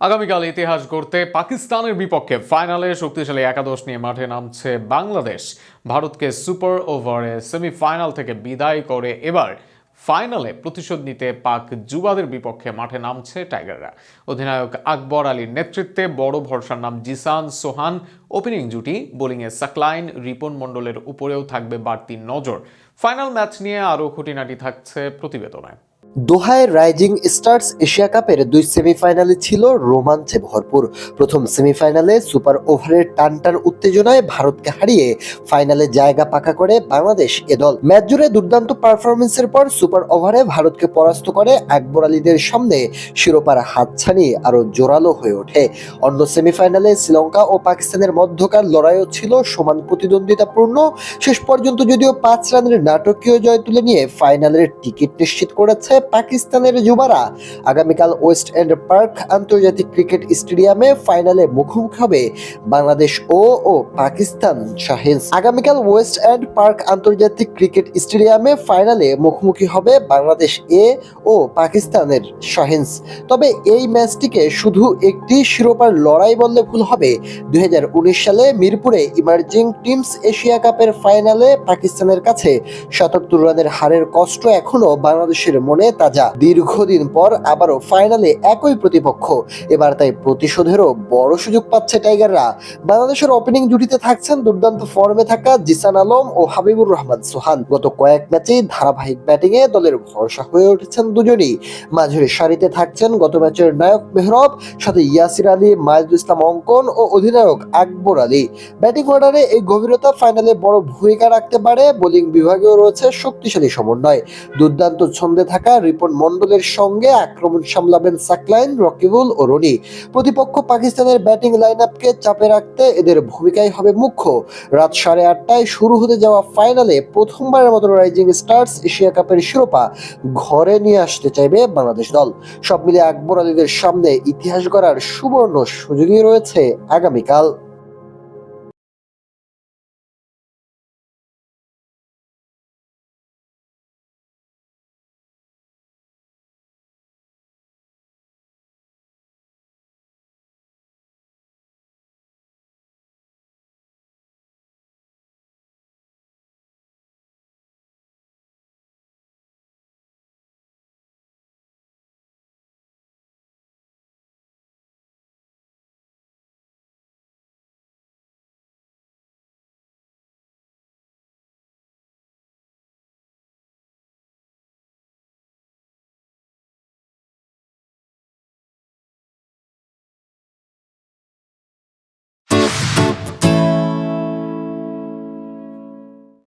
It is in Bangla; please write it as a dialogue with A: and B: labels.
A: আগামীকাল ইতিহাস গড়তে পাকিস্তানের বিপক্ষে ফাইনালে শক্তিশালী একাদশ নিয়ে মাঠে নামছে বাংলাদেশ। ভারতকে সুপার ওভারে সেমিফাইনাল থেকে বিদায় করে এবার ফাইনালে প্রতিশোধ নিতে পাক যুবাদের বিপক্ষে মাঠে নামছে টাইগাররা। অধিনায়ক আকবর আলীর নেতৃত্বে বড় ভরসার নাম জিসান সোহান। ওপেনিং জুটি, বোলিংয়ে সাকলাইন, রিপন মণ্ডলের উপরেও থাকবে বাড়তি নজর। ফাইনাল ম্যাচ নিয়ে আরও খুঁটিনাটি থাকছে প্রতিবেদনে
B: দোহায় রাইজিং স্টার্স এশিয়া কাপের দুই সেমিফাইনালে ছিল রোমাঞ্চে ভরপুর। প্রথম সেমিফাইনালে সুপার ওভারের টান টান উত্তেজনায় ভারতকে হারিয়ে ফাইনালে জায়গা পাকা করে বাংলাদেশ এ দল। ম্যাচ জুড়ে দুর্দান্ত পারফরমেন্সের পর সুপার ওভারে ভারতকে পরাস্ত করে আকবর আলীদের সামনে শিরোপার হাতছানি আরও জোরালো হয়ে ওঠে। অন্য সেমিফাইনালে শ্রীলঙ্কা ও পাকিস্তানের মধ্যকার লড়াইও ছিল সমান প্রতিদ্বন্দ্বিতাপূর্ণ। শেষ পর্যন্ত যদিও পাঁচ রানের নাটকীয় জয় তুলে নিয়ে ফাইনালের টিকিট নিশ্চিত করেছে পাকিস্তানের যুবারা আগামীকাল ওয়েস্ট এন্ড পার্ক আন্তর্জাতিক ক্রিকেট স্টেডিয়ামে ফাইনালে মুখোমুখি হবে বাংলাদেশ ও ও পাকিস্তান শাহিন্স। আগামীকাল ওয়েস্ট এন্ড পার্ক আন্তর্জাতিক ক্রিকেট স্টেডিয়ামে ফাইনালে মুখোমুখি হবে বাংলাদেশ এ, ও পাকিস্তানের শাহিন্স। তবে এই ম্যাচটিকে শুধু একটি শিরোপার লড়াই বললে ভুল হবে। দুই হাজার উনিশ সালে মিরপুরে ইমার্জিং টিমস এশিয়া কাপের ফাইনালে পাকিস্তানের কাছে সাতাত্তর রানের হারের কষ্ট এখনও বাংলাদেশের মনে তাজা। দীর্ঘদিন পর আবারও ফাইনালে একই প্রতিপক্ষ। এবার তাই প্রতিশোধেরও বড় সুযোগ পাচ্ছে টাইগাররা। বাংলাদেশের ওপেনিং জুটিতে থাকছেন দুর্দান্ত ফর্মে থাকা জিসান আলম ও হাবিবুর রহমান সোহান। গত কয়েক ম্যাচেই ধারাবাহিক ব্যাটিংয়ে দলের ভরসা হয়ে উঠেছেন দুজনই। মাঝের সারিতে থাকছেন গত ম্যাচের নায়ক মেহরব, সাথে ইয়াসির আলী মাহিদুল ইসলাম অঙ্কন ও অধিনায়ক আকবর আলী। ব্যাটিং অর্ডারে এই গভীরতা ফাইনালে বড় ভূমিকা রাখতে পারে। বোলিং বিভাগেও রয়েছে শক্তিশালী সমন্বয়। দুর্দান্ত ছন্দে থাকা রিপন মন্ডলের সঙ্গে আক্রমণ সামলাবেন সাকলাইন, রকিবুল ও রনি। প্রতিপক্ষ পাকিস্তানের ব্যাটিং লাইন আপকে চাপে রাখতে এদের ভূমিকাই হবে মুখ্য। রাত সাড়ে আটটায় শুরু হতে যাওয়া ফাইনালে প্রথমবারের মতো রাইজিং স্টার্স এশিয়া কাপের শিরোপা ঘরে নিয়ে আসতে চাইবে বাংলাদেশ দল। সব মিলে আকবর আলীদের সামনে ইতিহাস গড়ার সুবর্ণ সুযোগই রয়েছে আগামীকাল।